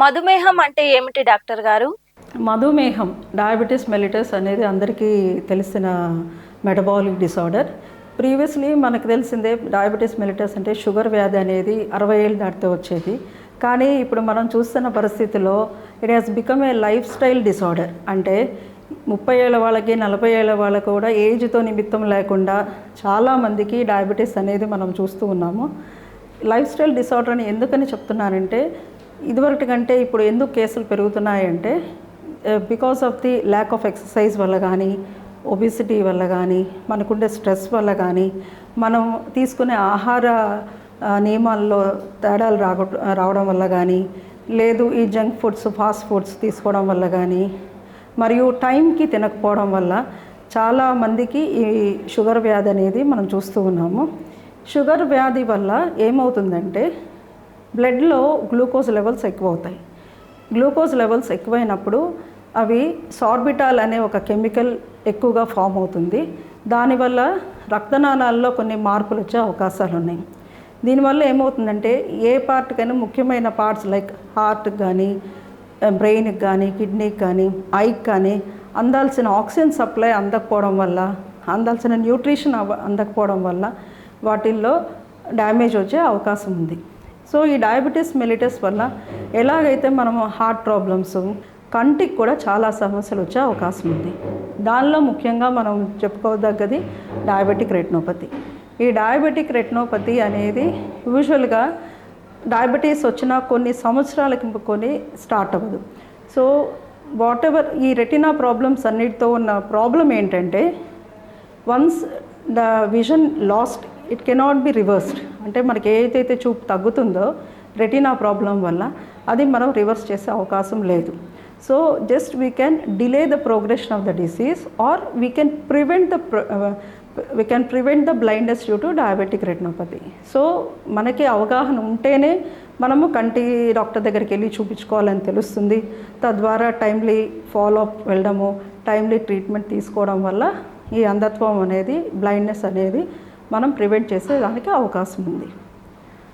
మధుమేహం అంటే ఏమిటి డాక్టర్ గారు? మధుమేహం డయాబెటీస్ మెలిటస్ అనేది అందరికీ తెలిసిన మెటబాలిక్ డిసార్డర్. ప్రీవియస్లీ మనకు తెలిసిందే డయాబెటీస్ మెలిటస్ అంటే షుగర్ వ్యాధి అనేది అరవై ఏళ్ళు దాటితే వచ్చేది. కానీ ఇప్పుడు మనం చూస్తున్న పరిస్థితిలో it has become a lifestyle disorder అంటే ముప్పై ఏళ్ళ వాళ్ళకి నలభై ఏళ్ళ వాళ్ళకి కూడా ఏజ్తో నిమిత్తం లేకుండా చాలామందికి డయాబెటీస్ అనేది మనం చూస్తూ ఉన్నాము. లైఫ్ స్టైల్ డిసార్డర్ అని ఎందుకని చెప్తున్నానంటే ఇదివరకటి కంటే ఇప్పుడు ఎందుకు కేసులు పెరుగుతున్నాయంటే because of the lack of exercise వల్ల కానీ ఒబిసిటీ వల్ల కానీ మనకుండే స్ట్రెస్ వల్ల కానీ మనం తీసుకునే ఆహార నియమాల్లో తేడాలు రాగ రావడం వల్ల కానీ లేదు ఈ జంక్ ఫుడ్స్ ఫాస్ట్ ఫుడ్స్ తీసుకోవడం వల్ల కానీ మరియు టైంకి తినకపోవడం వల్ల చాలా మందికి ఈ షుగర్ వ్యాధి అనేది మనం చూస్తూ ఉన్నాము. షుగర్ వ్యాధి వల్ల ఏమవుతుందంటే బ్లడ్లో గ్లూకోజ్ లెవెల్స్ ఎక్కువ అవుతాయి గ్లూకోజ్ లెవెల్స్ ఎక్కువైనప్పుడు అవి సార్బిటాల్ అనే ఒక కెమికల్ ఎక్కువగా ఫామ్ అవుతుంది. దానివల్ల రక్తనాళాల్లో కొన్ని మార్పులు వచ్చే అవకాశాలు ఉన్నాయి దీనివల్ల ఏమవుతుందంటే ఏ పార్ట్కైనా ముఖ్యమైన పార్ట్స్ లైక్ హార్ట్కి కానీ బ్రెయిన్కి కానీ కిడ్నీకి కానీ ఐకి కానీ అందాల్సిన ఆక్సిజన్ సప్లై అందకపోవడం వల్ల అందాల్సిన న్యూట్రిషన్ అవ అందకపోవడం వల్ల వాటిల్లో డ్యామేజ్ వచ్చే అవకాశం ఉంది. సో ఈ డయాబెటీస్ మెలిటస్ వల్ల ఎలాగైతే మనము హార్ట్ ప్రాబ్లమ్స్ కంటికి కూడా చాలా సమస్యలు వచ్చే అవకాశం ఉంది. దానిలో ముఖ్యంగా మనం చెప్పుకోదగ్గది డయాబెటిక్ రెటినోపతి ఈ డయాబెటిక్ రెటినోపతి అనేది యూజువల్గా డయాబెటీస్ వచ్చిన కొన్ని సంవత్సరాలకి కొన్ని స్టార్ట్ అవ్వదు. సో వాట్ ఎవర్ ఈ రెటినా ప్రాబ్లమ్స్ అన్నిటితో ఉన్న ప్రాబ్లం ఏంటంటే once the vision lost it cannot be reversed అంటే మనకి ఏదైతే చూపు తగ్గుతుందో రెటీనా ప్రాబ్లం వల్ల అది మనం రివర్స్ చేసే అవకాశం లేదు. So just we can delay the progression of the disease or we can prevent the we can prevent the blindness due to diabetic retinopathy so మనకి అవగాహన ఉంటేనే మనము కంటి డాక్టర్ దగ్గరికి వెళ్ళి చూపించుకోవాలని తెలుస్తుంది. తద్వారా టైమ్లీ ఫాలో అప్ వెళ్ళడము టైమ్లీ ట్రీట్మెంట్ తీసుకోవడం వల్ల ఈ అంధత్వం అనేది బ్లైండ్నెస్ అనేది మనం ప్రివెంట్ చేసేదానికి అవకాశం ఉంది.